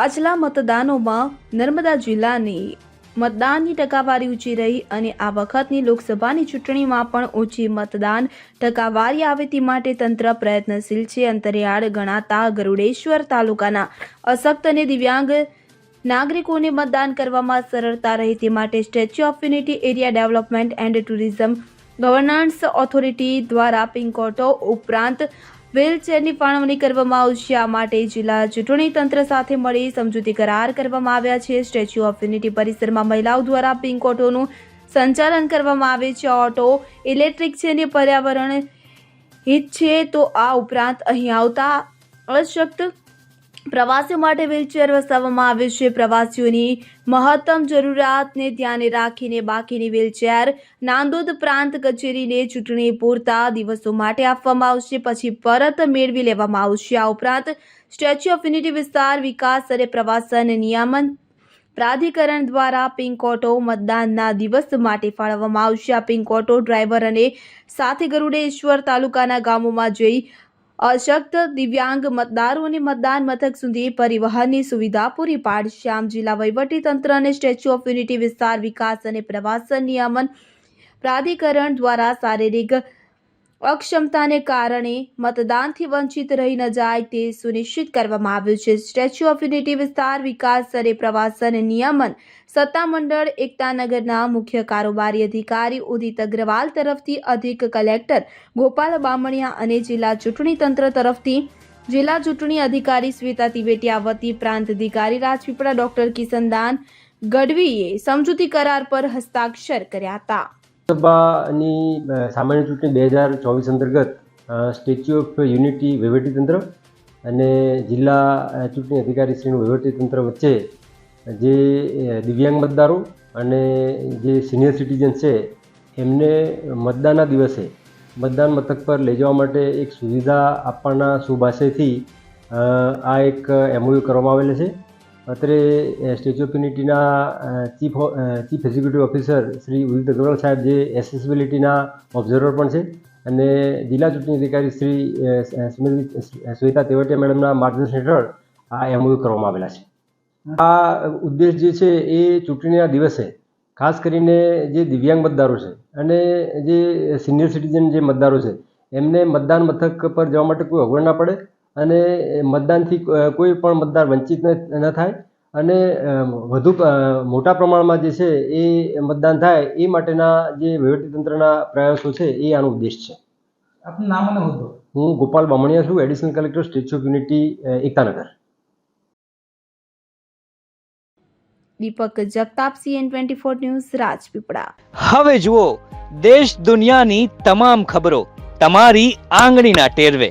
પાછલા મતદાનોમાં નર્મદા જિલ્લાની મતદાનની ટકાવારી ઊંચી રહી અને આ વખતની લોકસભાની ચૂંટણીમાં પણ ઊંચી મતદાન ટકાવારી આવે તે માટે તંત્ર પ્રયત્નશીલ છે. અંતરિયાળ ગણાતા ગરુડેશ્વર તાલુકાના અશક્ત અને દિવ્યાંગ નાગરિકોને મતદાન કરવામાં સરળતા રહે તે માટે Statue of Unity area development and tourism governance authority દ્વારા પિંકોટો ઉપરાંત વ્હીલચેરની ફાળવણી કરવામાં આવશે. આ માટે જિલ્લા ચૂંટણી તંત્ર સાથે મળી સમજૂતી કરાર કરવામાં આવ્યા છે. સ્ટેચ્યુ ઓફ યુનિટી પરિસરમાં મહિલાઓ દ્વારા પિંક ઓટોનું સંચાલન કરવામાં આવે છે. ઓટો, ઇલેક્ટ્રિક છે અને પર્યાવરણ હિત છે. તો આ ઉપરાંત અહીં આવતા અશક્ત પ્રવાસીઓ માટે વ્હીલચેર વસાવવામાં આવે છે. પ્રવાસીઓની મહત્તમ જરૂરિયાતને ધ્યાને રાખીને બાકીની વ્હીલચેર નાંદોદ પ્રાંત કચેરીને ચૂંટણી પૂરતા દિવસો માટે આપવામાં આવશે. પછી પરત મેળવી લેવામાં આવશે. આ ઉપરાંત સ્ટેચ્યુ ઓફ યુનિટી વિસ્તાર, વિકાસ અને પ્રવાસન નિયામન પ્રાધિકરણ દ્વારા પિંક ઓટો મતદાનના દિવસ માટે ફાળવવામાં આવશે. આ પિંક ઓટો ડ્રાઈવર અને સાથે ગરુડેશ્વર તાલુકાના ગામોમાં જઈ અશક્ત દિવ્યાંગ મતદારોને મતદાન મથક સુધી પરિવહનની સુવિધા પૂરી પાડશે આમ જિલ્લા વહીવટી તંત્ર અને સ્ટેચ્યુ ઓફ યુનિટી વિસ્તાર વિકાસ અને પ્રવાસન નિયમન પ્રાધિકરણ દ્વારા શારીરિક અક્ષમતાને કારણે મતદાનથી વંચિત રહી ન જાય તે સુનિશ્ચિત કરવામાં આવ્યું છે. સ્ટેચ્યુ ઓફ યુનિટી વિસ્તાર વિકાસ અને પ્રવાસન નિયમન સત્તામંડળ એકતાનગરના મુખ્ય કારોબારી અધિકારી ઉદિત અગ્રવાલ તરફથી અધિક કલેક્ટર ગોપાલ બામણિયા અને જિલ્લા ચૂંટણી તંત્ર તરફથી જિલ્લા ચૂંટણી અધિકારી શ્વેતા તિવેટિયા વતી પ્રાંત અધિકારી રાજપીપળા ડોક્ટર કિશનદાન ગઢવીએ સમજૂતી કરાર પર હસ્તાક્ષર કર્યા હતા. લોકસભાની સામાન્ય ચૂંટણી બે હજાર ચોવીસ અંતર્ગત સ્ટેચ્યુ ઓફ યુનિટી વહીવટીતંત્ર અને જિલ્લા ચૂંટણી અધિકારીશ્રીનું વહીવટીતંત્ર વચ્ચે જે દિવ્યાંગ મતદારો અને જે સિનિયર સિટીઝન છે એમને મતદાનના દિવસે મતદાન મથક પર લઈ જવા માટે એક સુવિધા આપવાના અ, આ એક એમઓયુ કરવામાં આવેલ છે. અત્રે સ્ટેચ્યુ ઓફ યુનિટીના chief chief executive officer Shri Udit Agrawal સાહેબ જે એસેસિબિલિટીના ઓબ્ઝર્વર પણ છે અને જિલ્લા ચૂંટણી અધિકારી શ્રી શ્રીમતી શ્વેતા તેવટિયા મેડમના માર્ગદર્શન હેઠળ આ એમઓયુ કરવામાં આવેલા છે. આ ઉદ્દેશ જે છે એ ચૂંટણીના દિવસે ખાસ કરીને જે દિવ્યાંગ મતદારો છે અને જે સિનિયર સિટીઝન જે મતદારો છે એમને મતદાન મથક પર જવા માટે કોઈ અગવડ ના પડે અને મતદાનથી કોઈ પણ મતદાર વંચિત ન થાય અને વધુ મોટા પ્રમાણમાં જે છે એ મતદાન થાય એ માટેના જે વહીવટીતંત્રના પ્રયાસો છે એ આનો ઉદ્દેશ છે. આપનું નામ અને હોદ્દો? હું ગોપાલ બામણિયા છું additional collector Statue of Unity Ektanagar. Deepak Jagtap CN twenty four news Rajpipla. હવે જુઓ દેશ દુનિયાની તમામ ખબરો તમારી આંગળીના ટેરવે.